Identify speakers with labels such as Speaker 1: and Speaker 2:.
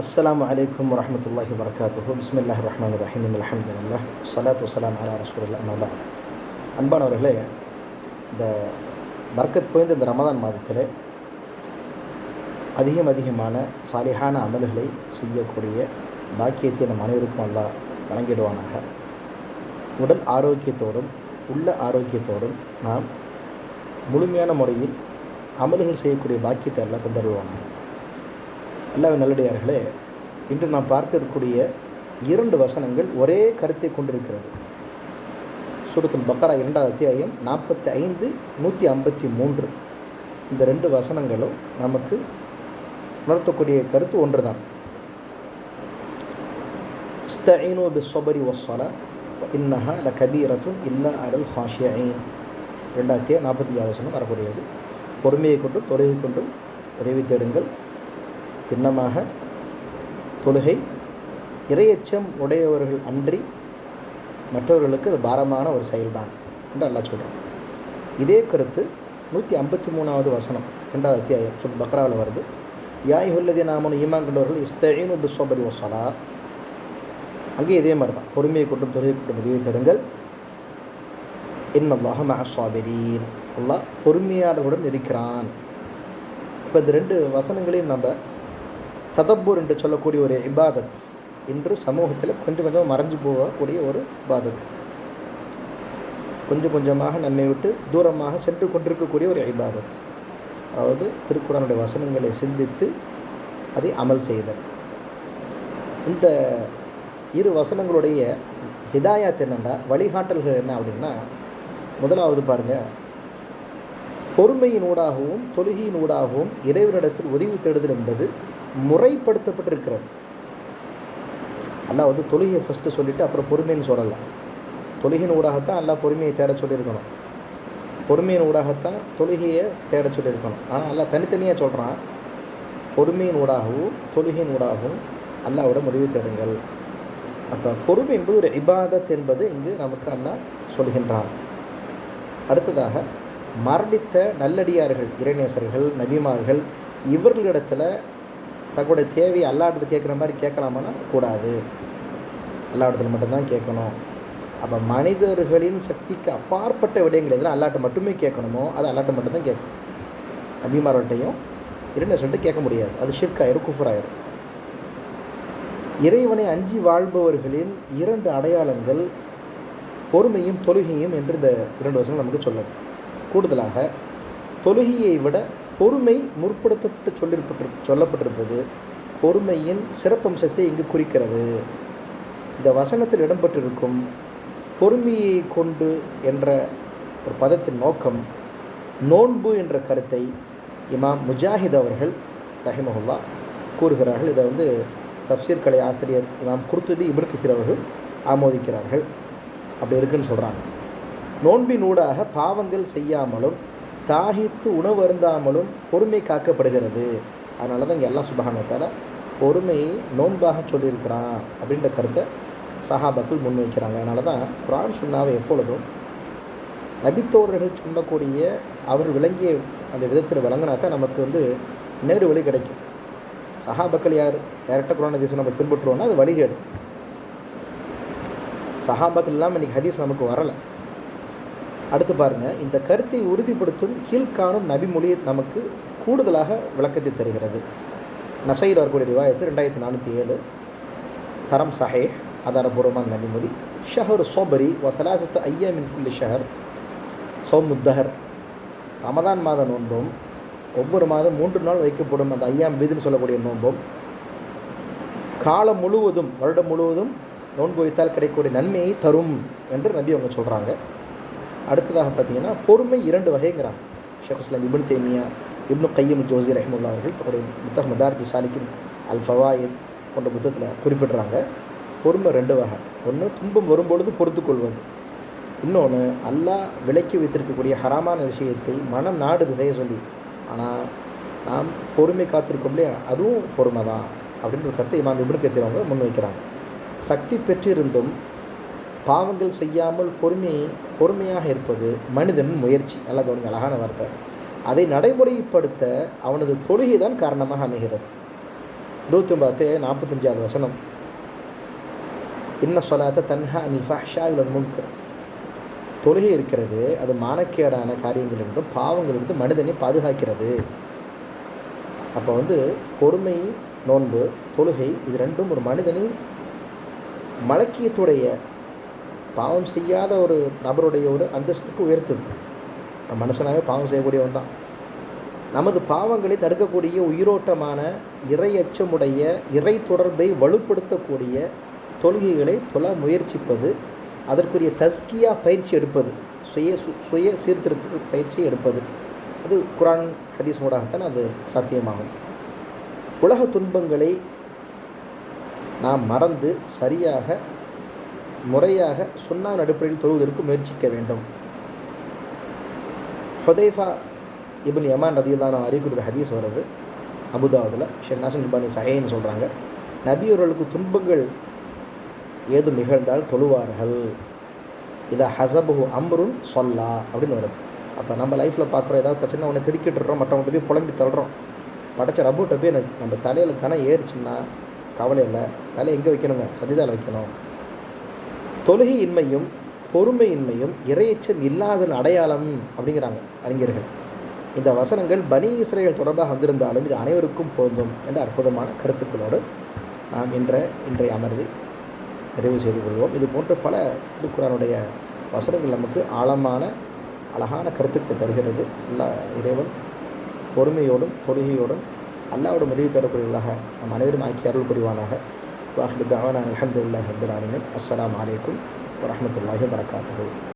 Speaker 1: அஸ்லாம் வலைக்கம் வரமத்துல்லாஹி வரகாத்துஹு பிஸ்மில்லாஹிர் ரஹ்மான் ரஹீம் அல்ஹம்துலில்லாஹ் ஸலாத்து வஸலாம் அலா ரசூலில்லாஹ் அம்மா அன்பானவர்களே இந்த பர்க்கத் புரிந்த இந்த ரமதான் மாதத்தில் அதிகம் அதிகமான சாலிகான அமல்களை செய்யக்கூடிய பாக்கியத்தை நம் அனைவருக்கும் அல்லா வழங்கிடுவானாக. உடல் ஆரோக்கியத்தோடும் உள்ள ஆரோக்கியத்தோடும் நாம் முழுமையான முறையில் அமல்கள் செய்யக்கூடிய பாக்கியத்தை எல்லாம் தந்தருவானாக அல்ல நல்லடியார்களே இன்று நாம் பார்க்க இருக்கக்கூடிய இரண்டு வசனங்கள் ஒரே கருத்தை கொண்டிருக்கிறது. சூரத்தில் பக்கரா இரண்டாவது அத்தியாயம் நாற்பத்தி ஐந்து நூற்றி ஐம்பத்தி மூன்று இந்த ரெண்டு வசனங்களும் நமக்கு உணர்த்தக்கூடிய கருத்து ஒன்று தான் இஸ்தீனோ பிஸ்வபரி ஒஸ்வலா இன்னஹா ல கபீரத்தும் இல்லா அலல் ஹாஷியின் ரெண்டாயிரத்தி நாற்பத்தஞ்சாவது வசனம் வரக்கூடியது. பொறுமையை கொண்டும் தொழுகை கொண்டும் உதவி தேடுங்கள். பின்னமாக தொழுகை இரையச்சம் உடையவர்கள் அன்றி மற்றவர்களுக்கு அது பாரமான ஒரு செயல்தான் என்று அல்லா சொல்கிறான் இதே கருத்து நூற்றி ஐம்பத்தி மூணாவது வசனம் ரெண்டாவது அத்தியாயம் சொல் பக்ராவில் வருது. யாய் உள்ளதே நாமனு ஈமான் கொண்டவர்கள் இஸ்தீனு பிஸ்வபரி வசலா அங்கே இதே மாதிரி தான் பொறுமையை கொண்டும் தொழுகை கொண்டும் உதவி தேடுங்கள். இன்னல்லாஹ மஹாபிரீன் அல்லாஹ் பொறுமையாளர்களுடன் இருக்கிறான். இப்போ இந்த ரெண்டு வசனங்களையும் நம்ம ததப்பூர் என்று சொல்லக்கூடிய ஒரு இபாதத். இன்று சமூகத்தில் கொஞ்சம் கொஞ்சமாக மறைஞ்சு போகக்கூடிய ஒரு இபாதத். கொஞ்சம் கொஞ்சமாக நம்மை விட்டு தூரமாக சென்று கொண்டிருக்கக்கூடிய ஒரு இபாதத். அதாவது திருக்குறனுடைய வசனங்களை சிந்தித்து அதை அமல் செய்தல். இந்த இரு வசனங்களுடைய ஹிதாயத் என்னென்னா வழிகாட்டல்கள் என்ன அப்படின்னா முதலாவது பாருங்கள் பொறுமையினூடாகவும் தொழுகையினூடாகவும் இறைவனிடத்தில் உதவி தேடுதல் என்பது முறைப்படுத்தப்பட்டிருக்கிறது. அல்லாஹ் வந்து தொழுகையை ஃபஸ்ட்டு சொல்லிவிட்டு அப்புறம் பொறுமைன்னு சொல்லலாம் தொழுகையின் ஊடாகத்தான் எல்லாம் பொறுமையை தேட சொல்லியிருக்கணும். பொறுமையின் ஊடாகத்தான் தொழுகையை தேட சொல்லியிருக்கணும். ஆனால் எல்லாம் தனித்தனியாக சொல்கிறான் பொறுமையின் ஊடாகவும் தொழுகையின் ஊடாகவும் அல்லாவோட உதவி தேடுங்கள். அப்போ பொறுமை என்பது ஒரு இபாதத் என்பது இங்கு நமக்கு அல்லாஹ் சொல்கின்றான். அடுத்ததாக மரணித்த நல்லடியார்கள் இறைநேசர்கள் நபிமார்கள் இவர்களிடத்தில் தங்களுடைய தேவையை அல்லாடத்து கேட்குற மாதிரி கேட்கலாமான்னா கூடாது. எல்லா இடத்துல மட்டும்தான் கேட்கணும். அப்போ மனிதர்களின் சக்திக்கு அப்பாற்பட்ட விடயங்கள் எதுனா அல்லாட்ட மட்டுமே கேட்கணுமோ அது அல்லாட்ட மட்டும்தான் கேட்கணும். இரண்டு சென்ட்டு கேட்க முடியாது. அது ஷிர்காயிரும் குஃபராயிரும் இறைவனை அஞ்சி வாழ்பவர்களின் இரண்டு அடையாளங்கள் பொறுமையும் தொழுகையும் என்று இந்த இரண்டு வருஷங்கள் நமக்கு சொல்லுது. கூடுதலாக தொழுகையை விட பொறுமை முற்படுத்தப்பட்டு சொல்லிருப்பட்டு சொல்லப்பட்டிருப்பது பொறுமையின் சிறப்பம்சத்தை இங்கு குறிக்கிறது. இந்த வசனத்தில் இடம்பெற்றிருக்கும் பொறுமையை கொண்டு என்ற ஒரு பதத்தின் நோக்கம் நோன்பு என்ற கருத்தை இமாம் முஜாஹித் அவர்கள் ரஹிமஹுல்லா கூறுகிறார்கள். இதை வந்து தப்சீர் கலை ஆசிரியர் இமாம் குர்துபி இபின் கிசிர் அவர்கள் ஆமோதிக்கிறார்கள். அப்படி இருக்குன்னு சொல்கிறாங்க நோன்பின் ஊடாக பாவங்கள் செய்யாமலும் தாகித்து உணவு அருந்தாமலும் பொறுமை காக்கப்படுகிறது. அதனால தான் இங்கே எல்லாம் சுபகானத்தால் பொறுமையை நோன்பாக சொல்லியிருக்கிறான் அப்படின்ற கருத்தை சஹாபாக்கள் முன்வைக்கிறாங்க. அதனால தான் குரான் சுண்ணாவை எப்பொழுதும் நபித்தோழர்கள் சொல்லக்கூடிய அவர் விளங்கிய அந்த விதத்தில் விளங்கினா தான் நமக்கு வந்து நேரு வழி கிடைக்கும். சஹாபக்கள் யார்? டேரெக்டாக குரான் ஹதீஸ் நம்ம பின்பற்றுவோன்னா அது வழிகேடு. சஹாபாக்கள் இல்லாமல் இன்றைக்கி ஹதீஸ் நமக்கு வரலை. அடுத்து பாருங்கள் இந்த கருத்தை உறுதிப்படுத்தும் கீழ்காணும் நபிமொழி நமக்கு கூடுதலாக விளக்கத்தை தருகிறது. நசையில் வரக்கூடிய ரிவாயத்து ரெண்டாயிரத்தி நானூற்றி ஏழு. தரம் சஹே ஆதாரபூர்வமான நபிமொழி. ஷஹர் சோபரி வசலாசத்து ஐயாமின் குல்லி ஷஹர். சோமுத்தஹர் ரமதான் மாத நோன்பும் ஒவ்வொரு மாதம் மூன்று நாள் வைக்கப்படும் அந்த ஐயாம் வீதுன்னு சொல்லக்கூடிய நோன்பும் காலம் முழுவதும் வருடம் முழுவதும் நோன்பு வைத்தால் கிடைக்கக்கூடிய நன்மையை தரும் என்று நபி அவங்க சொல்கிறாங்க அடுத்ததாக பார்த்தீங்கன்னா பொறுமை இரண்டு வகைங்கிறாங்க ஷேக் இஸ்லாம் இபின் தேமியா இப்னு கையம் ஜோசி ரஹிமுல்லா அவர்கள் தன்னுடைய புத்தக மதார்ஜி சாலிக்கின் அல் ஃபவாயித் போன்ற புத்தகத்தில் குறிப்பிடுறாங்க. பொறுமை ரெண்டு வகை. ஒன்று துன்பம் வரும்பொழுது பொறுத்து கொள்வது இன்னொன்று அல்லாஹ் விலக்கி வைத்திருக்கக்கூடிய ஹராமான விஷயத்தை மனம் நாடு செய்ய சொல்லி. ஆனால் நாம் பொறுமை காத்திருக்கோம் இல்லையா? அதுவும் பொறுமை தான் அப்படின்ற ஒரு கருத்தை இமாம் இபின் கத்திரவங்க முன்வைக்கிறாங்க. சக்தி பெற்றிருந்தும் பாவங்கள் செய்யாமல் பொறுமை பொறுமையாக இருப்பது மனிதன் முயற்சி. நல்லா கவனிங்க அழகான வார்த்தை. அதை நடைமுறைப்படுத்த அவனது தொழுகை தான் காரணமாக அமைகிறது. இருபத்தி ஒன்பது நாற்பத்தஞ்சாவது வசனம். இன்ன சொல்லாத தன்ஹா அனில் ஃபஹ்ஷா இவன் முன்கர். தொழுகை இருக்கிறது அது மானக்கேடான காரியங்களிலிருந்தும் பாவங்களிலிருந்து மனிதனை பாதுகாக்கிறது. அப்போ வந்து பொறுமை நோன்பு தொழுகை இது ரெண்டும் ஒரு மனிதனின் மலக்கியத்துடைய பாவம் செய்யாத ஒரு நபருடைய ஒரு அந்தஸ்துக்கு உயர்த்துது. மனுஷனாகவே பாவம் செய்யக்கூடியவன் தான். நமது பாவங்களை தடுக்கக்கூடிய உயிரோட்டமான இறை அச்சமுடைய இறை தொடர்பை வலுப்படுத்தக்கூடிய தொழுகைகளை தொழ முயற்சிப்பது அதற்குரிய தஸ்கியா பயிற்சி எடுப்பது சுய சு சுய சீர்திருத்த பயிற்சி எடுப்பது. அது குரான் ஹதீஸ் ஊடாகத்தான் அது சாத்தியமாகும். உலக துன்பங்களை நாம் மறந்து சரியாக முறையாக சுண்ணாவின் அடிப்படையில் தொழுவதற்கு முயற்சிக்க வேண்டும். ஹொதைஃபா இபின் யமான் ரதியுல்லான அறிவிக்கிற ஹதீஸ் வருது. அபுதாவதில் ஷேக் நாசன் இபானி சஹேன்னு சொல்கிறாங்க நபி அவர்களுக்கு துன்பங்கள் ஏதும் நிகழ்ந்தால் தொழுவார்கள். இதை ஹசபு அம்ருன் சொல்லா அப்படின்னு வருது. அப்போ நம்ம லைஃப்பில் பார்க்குறோம் ஏதாவது பிரச்சனை ஒன்று திடுக்கிட்டுறோம் மற்றவங்கள்ட்ட போய் புலம்பி தள்ளுறோம். படைச்ச ரப்புகிட்ட போய் எனக்கு நம்ம தலையில் கணம் ஏறிச்சுன்னா கவலை இல்லை. தலை எங்கே வைக்கணுங்க? சஜிதாவில் வைக்கணும். தொழுகையின்மையும் பொறுமையின்மையும் இரையச்சம் இல்லாதன் அடையாளம் அப்படிங்கிறாங்க அறிஞர்கள். இந்த வசனங்கள் பனி இஸ்ரேல் தொடர்பாக வந்திருந்தாலும் இது அனைவருக்கும் பொருந்தும் என்ற அற்புதமான கருத்துக்களோடு நாம் இன்ற இன்றைய அமர்வை நிறைவு செய்து கொள்வோம். இது போன்ற பல திருக்குறானுடைய வசனங்கள் நமக்கு ஆழமான அழகான கருத்துக்களை தருகிறது. எல்லா இறைவன் பொறுமையோடும் தொழுகையோடும் அல்லாவோட உதவி தரக்கூடியவர்களாக நம் அனைவரும் ஆக்கி அருள் புரிவானாக. வாஹிர் தாவான அலமதுல்லாஹ் அப்துல் ஆலமின் அஸ்லாம் வலைக்கம் வரஹ்மத்துல்லாஹி வரகாத்து